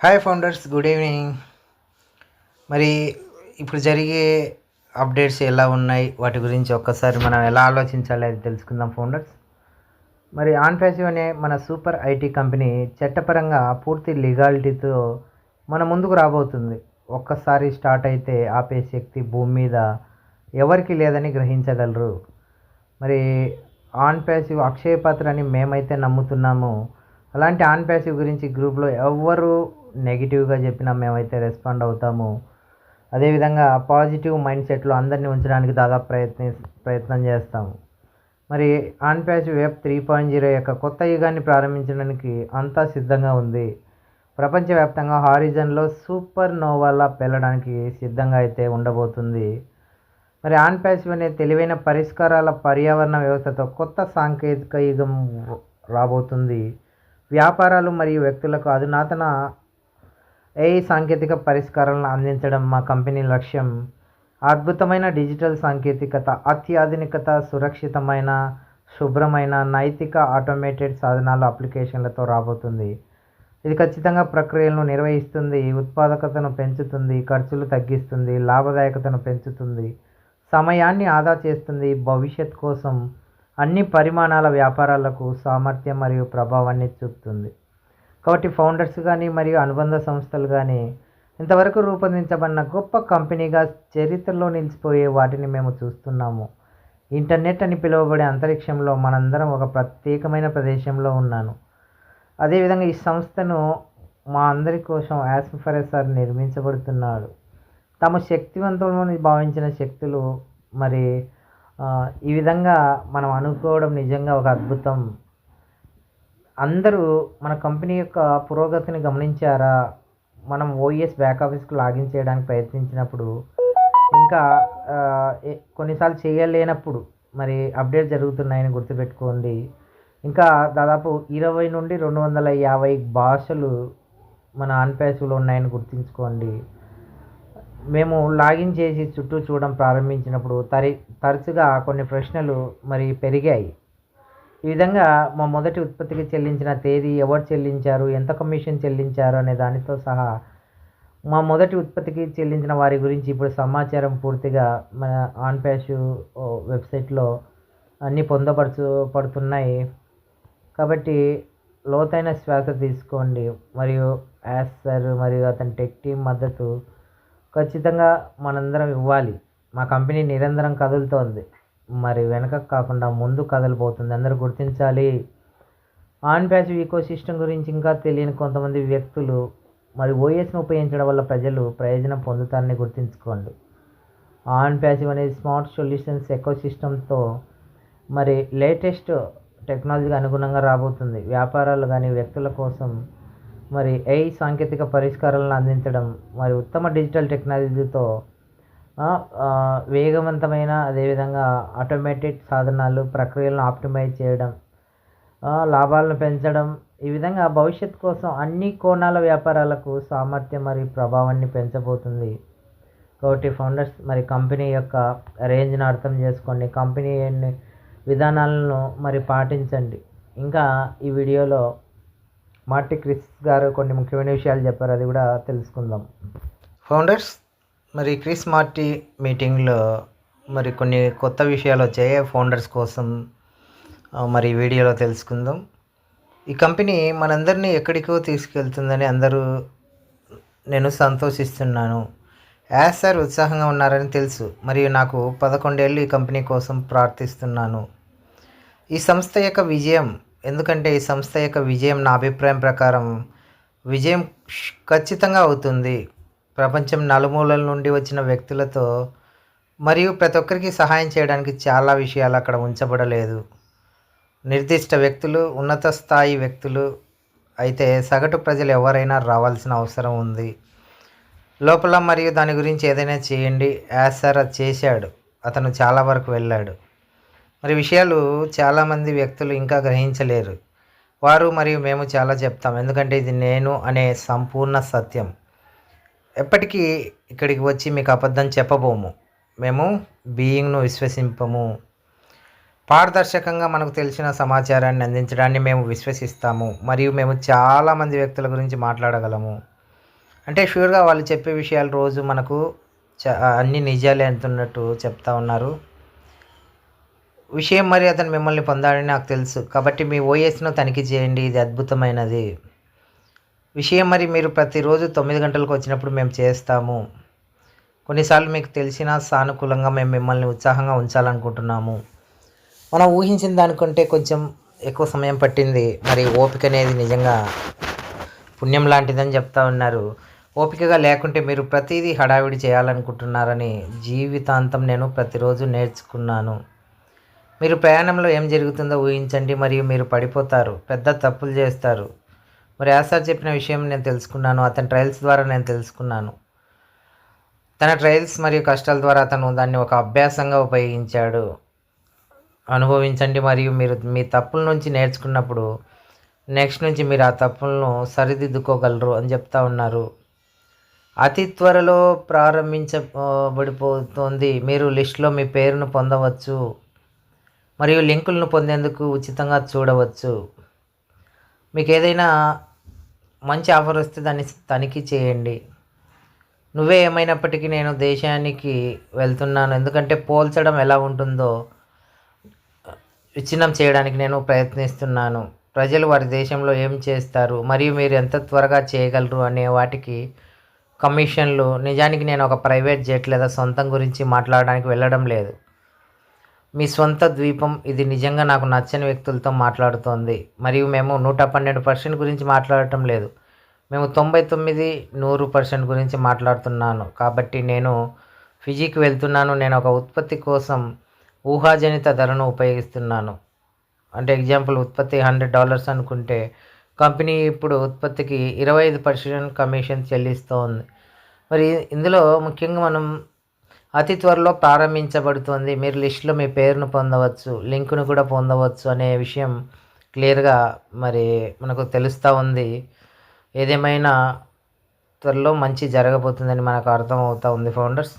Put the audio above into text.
Hi founders good evening మరి ఇప్పుడు జరిగే అప్డేట్స్ ఎలా ఉన్నాయి? వాటి గురించి ఒక్కసారి మనం ఎలా ఆలోచించాలి అది తెలుసుకుందాం ఫౌండర్స్ మరి ఆన్ ప్యాసివ్ అనే మన సూపర్ ఐటీ కంపెనీ చట్టపరంగా పూర్తి లీగాలిటీతో మన ముందుకు రాబోతుంది. ఒక్కసారి స్టార్ట్ అయితే ఆపే శక్తి భూమి మీద ఎవరికి లేదని గ్రహించగలరు? మరి ఆన్ ప్యాసివ్ అక్షయ పాత్ర అని మేమైతే నమ్ముతున్నాము. అలాంటి ఆన్ ప్యాసివ్ గురించి గ్రూప్లో ఎవరు నెగిటివ్గా చెప్పినా మేమైతే రెస్పాండ్ అవుతాము. అదేవిధంగా పాజిటివ్ మైండ్ సెట్లో అందరినీ ఉంచడానికి దాదాపు ప్రయత్ని ప్రయత్నం చేస్తాము. మరి on patch web three point zero యొక్క కొత్త యుగాన్ని ప్రారంభించడానికి అంతా సిద్ధంగా ఉంది. ప్రపంచవ్యాప్తంగా హారిజన్లో సూపర్ నోవాలా పెళ్ళడానికి సిద్ధంగా అయితే ఉండబోతుంది. మరి ఆన్ ప్యాచ్ అనే తెలివైన పరిష్కారాల పర్యావరణ వ్యవస్థతో కొత్త సాంకేతిక యుగం రాబోతుంది. వ్యాపారాలు మరియు వ్యక్తులకు అధునాతన ఏఐ సాంకేతిక పరిష్కారాలను అందించడం మా కంపెనీ లక్ష్యం. అద్భుతమైన డిజిటల్ సాంకేతికత అత్యాధునికత సురక్షితమైన శుభ్రమైన నైతిక ఆటోమేటెడ్ సాధనాలు అప్లికేషన్లతో రాబోతుంది. ఇది ఖచ్చితంగా ప్రక్రియలను నిర్వహిస్తుంది ఉత్పాదకతను పెంచుతుంది ఖర్చులు తగ్గిస్తుంది లాభదాయకతను పెంచుతుంది సమయాన్ని ఆదా చేస్తుంది భవిష్యత్ కోసం అన్ని పరిమాణాల వ్యాపారాలకు సామర్థ్యం మరియు ప్రభావాన్ని చూపుతుంది. కాబట్టి ఫౌండర్స్ కానీ మరియు అనుబంధ సంస్థలు కానీ ఇంతవరకు రూపొందించబడిన గొప్ప కంపెనీగా చరిత్రలో నిలిచిపోయే వాటిని మేము చూస్తున్నాము. ఇంటర్నెట్ అని పిలువబడే అంతరిక్షంలో మనందరం ఒక ప్రత్యేకమైన ప్రదేశంలో ఉన్నాను. అదేవిధంగా ఈ సంస్థను మా అందరి కోసం యాస్ఫరస్ సార్ నిర్మించబడుతున్నాడు. తమ శక్తివంతులని భావించిన శక్తులు మరి ఈ విధంగా మనం అనుకోవడం నిజంగా ఒక అద్భుతం. అందరూ మన కంపెనీ యొక్క పురోగతిని గమనించారా? మనం ఓఎస్ బ్యాక్ ఆఫీస్కి లాగిన్ చేయడానికి ప్రయత్నించినప్పుడు ఇంకా కొన్నిసార్లు చేయలేనప్పుడు మరి అప్డేట్ జరుగుతున్నాయని గుర్తుపెట్టుకోండి. ఇంకా దాదాపు ఇరవై నుండి రెండు వందల యాభై భాషలు మన ఆన్పాసివ్లో ఉన్నాయని గుర్తుంచుకోండి. మేము లాగిన్ చేసి చుట్టూ చూడడం ప్రారంభించినప్పుడు తరి తరచుగా కొన్ని ప్రశ్నలు మరి పెరిగాయి. ఈ విధంగా మా మొదటి ఉత్పత్తికి చెల్లించిన తేదీ ఎవరు చెల్లించారు ఎంత కమిషన్ చెల్లించారు అనే దానితో సహా మా మొదటి ఉత్పత్తికి చెల్లించిన వారి గురించి ఇప్పుడు సమాచారం పూర్తిగా మన ఆన్ ప్యాష్ వెబ్సైట్లో అన్నీ పొందపరచు పడుతున్నాయి. కాబట్టి లోతైన శ్వాస తీసుకోండి. మరియు యాస్ సార్ మరియు అతని టెక్ టీం మద్దతు ఖచ్చితంగా మనందరం ఇవ్వాలి. మా కంపెనీ నిరంతరం కదులుతోంది. మరి వెనక కాకుండా ముందు కదలిపోతుంది. అందరూ గుర్తించాలి. ఆన్ ప్యాసివ్ ఈకో సిస్టమ్ గురించి ఇంకా తెలియని కొంతమంది వ్యక్తులు మరి ఓఎస్ను ఉపయోగించడం వల్ల ప్రజలు ప్రయోజనం పొందుతారని గుర్తుంచుకోండి. ఆన్ ప్యాసివ్ అనేది స్మార్ట్ సొల్యూషన్స్ ఎకో సిస్టమ్తో మరి లేటెస్ట్ టెక్నాలజీకి అనుగుణంగా రాబోతుంది. వ్యాపారాలు కానీ వ్యక్తుల కోసం మరి ఏ సాంకేతిక పరిష్కారాలను అందించడం మరి ఉత్తమ డిజిటల్ టెక్నాలజీతో వేగవంతమైన అదేవిధంగా ఆటోమేటిక్ సాధనాలు ప్రక్రియలను ఆప్టిమైజ్ చేయడం లాభాలను పెంచడం ఈ విధంగా భవిష్యత్ కోసం అన్ని కోణాల వ్యాపారాలకు సామర్థ్యం మరియు ప్రభావాన్ని పెంచబోతుంది. కాబట్టి ఫౌండర్స్ మరి కంపెనీ యొక్క రేంజ్ను అర్థం చేసుకోండి. కంపెనీ విధానాలను మరి పాటించండి. ఇంకా ఈ వీడియోలో మార్టి క్రిస్ గారు కొన్ని ముఖ్యమైన విషయాలు చెప్పారు. అది కూడా తెలుసుకుందాం. ఫౌండర్స్ మరి క్రిస్ మార్టీ మీటింగ్లో మరి కొన్ని కొత్త విషయాలు వచ్చాయి ఫౌండర్స్ కోసం? మరి వీడియోలో తెలుసుకుందాం. ఈ కంపెనీ మనందరినీ ఎక్కడికో తీసుకెళ్తుందని అందరూ నేను సంతోషిస్తున్నాను. యాస్ సార్ ఉత్సాహంగా ఉన్నారని తెలుసు. మరియు నాకు పదకొండేళ్ళు ఈ కంపెనీ కోసం ప్రార్థిస్తున్నాను. ఈ సంస్థ యొక్క విజయం ఎందుకంటే ఈ సంస్థ యొక్క విజయం నా అభిప్రాయం ప్రకారం విజయం ఖచ్చితంగా అవుతుంది. ప్రపంచం నలుమూలల నుండి వచ్చిన వ్యక్తులతో మరియు ప్రతి ఒక్కరికి సహాయం చేయడానికి చాలా విషయాలు అక్కడ ఉంచబడలేదు. నిర్దిష్ట వ్యక్తులు ఉన్నత స్థాయి వ్యక్తులు అయితే సగటు ప్రజలు ఎవరైనా రావాల్సిన అవసరం ఉంది. లోపల మరియు దాని గురించి ఏదైనా చేయండి యాసర్ అది చేశాడు అతను చాలా వరకు వెళ్ళాడు. మరి విషయాలు చాలామంది వ్యక్తులు ఇంకా గ్రహించలేరు. వారు మరియు మేము చాలా చెప్తాం ఎందుకంటే ఇది నేను అనే సంపూర్ణ సత్యం. ఎప్పటికీ ఇక్కడికి వచ్చి మీకు అబద్ధం చెప్పబోము. మేము బీయింగ్ను విశ్వసింపము. పారదర్శకంగా మనకు తెలిసిన సమాచారాన్ని అందించడాన్ని మేము విశ్వసిస్తాము. మరియు మేము చాలామంది వ్యక్తుల గురించి మాట్లాడగలము. అంటే షూర్గా వాళ్ళు చెప్పే విషయాలు రోజు మనకు చ అన్ని నిజాలే అంటున్నట్టు చెప్తా ఉన్నారు. విషయం మరి అతను మిమ్మల్ని పొందాడని నాకు తెలుసు. కాబట్టి మీ ఓఎస్ను తనిఖీ చేయండి. ఇది అద్భుతమైనది. విషయం మరి మీరు ప్రతిరోజు తొమ్మిది గంటలకు వచ్చినప్పుడు మేము చేస్తాము. కొన్నిసార్లు మీకు తెలిసిన సానుకూలంగా మేము మిమ్మల్ని ఉత్సాహంగా ఉంచాలనుకుంటున్నాము. మనం ఊహించిన దానికంటే కొంచెం ఎక్కువ సమయం పట్టింది. మరి ఓపిక అనేది నిజంగా పుణ్యం లాంటిదని చెప్తా ఉన్నారు. ఓపికగా లేకుంటే మీరు ప్రతిదీ హడావిడి చేయాలనుకుంటున్నారని జీవితాంతం నేను ప్రతిరోజు నేర్చుకున్నాను. మీరు ప్రయాణంలో ఏం జరుగుతుందో ఊహించండి. మరియు మీరు పడిపోతారు. పెద్ద తప్పులు చేస్తారు. మరి ఆసార్ చెప్పిన విషయం నేను తెలుసుకున్నాను అతని ట్రయల్స్ ద్వారా నేను తెలుసుకున్నాను. తన ట్రయల్స్ మరియు కష్టాల ద్వారా అతను దాన్ని ఒక అభ్యాసంగా ఉపయోగించాడు. అనుభవించండి మరియు మీరు మీ తప్పుల నుంచి నేర్చుకున్నప్పుడు నెక్స్ట్ నుంచి మీరు ఆ తప్పులను సరిదిద్దుకోగలరు అని చెప్తా ఉన్నారు. అతి త్వరలో ప్రారంభించబడిపోతుంది. మీరు లిస్టులో మీ పేరును పొందవచ్చు మరియు లింకులను పొందేందుకు ఉచితంగా చూడవచ్చు. మీకు ఏదైనా మంచి ఆఫర్ వస్తే దాన్ని తనిఖీ చేయండి. నువ్వే ఏమైనప్పటికీ నేను దేశానికి వెళ్తున్నాను. ఎందుకంటే పోల్చడం ఎలా ఉంటుందో విచ్ఛిన్నం చేయడానికి నేను ప్రయత్నిస్తున్నాను. ప్రజలు వారి దేశంలో ఏం చేస్తారు? మరియు మీరు ఎంత త్వరగా చేయగలరు అనే వాటికి కమిషన్లు. నిజానికి నేను ఒక ప్రైవేట్ జెట్ లేదా సొంతం గురించి మాట్లాడడానికి వెళ్ళడం లేదు. మీ సొంత ద్వీపం ఇది నిజంగా నాకు నచ్చని వ్యక్తులతో మాట్లాడుతోంది. మరియు మేము నూట పన్నెండు పర్సెంట్ గురించి మాట్లాడటం లేదు. మేము తొంభై తొమ్మిది నూరు పర్సెంట్ గురించి మాట్లాడుతున్నాను. కాబట్టి నేను ఫిజీకి వెళ్తున్నాను. నేను ఒక ఉత్పత్తి కోసం ఊహాజనిత ధరను ఉపయోగిస్తున్నాను. అంటే ఎగ్జాంపుల్ ఉత్పత్తి హండ్రెడ్ డాలర్స్ అనుకుంటే కంపెనీ ఇప్పుడు ఉత్పత్తికి ఇరవై ఐదు పర్సెంట్ కమిషన్ చెల్లిస్తోంది. మరి ఇందులో ముఖ్యంగా మనం అతి త్వరలో ప్రారంభించబడుతుంది. మీరు లిస్టులో మీ పేరును పొందవచ్చు లింకును కూడా పొందవచ్చు అనే విషయం క్లియర్గా మరి మనకు తెలుస్తూ ఉంది. ఏదేమైనా త్వరలో మంచి జరగబోతుందని మనకు అర్థమవుతూ ఉంది ఫౌండర్స్.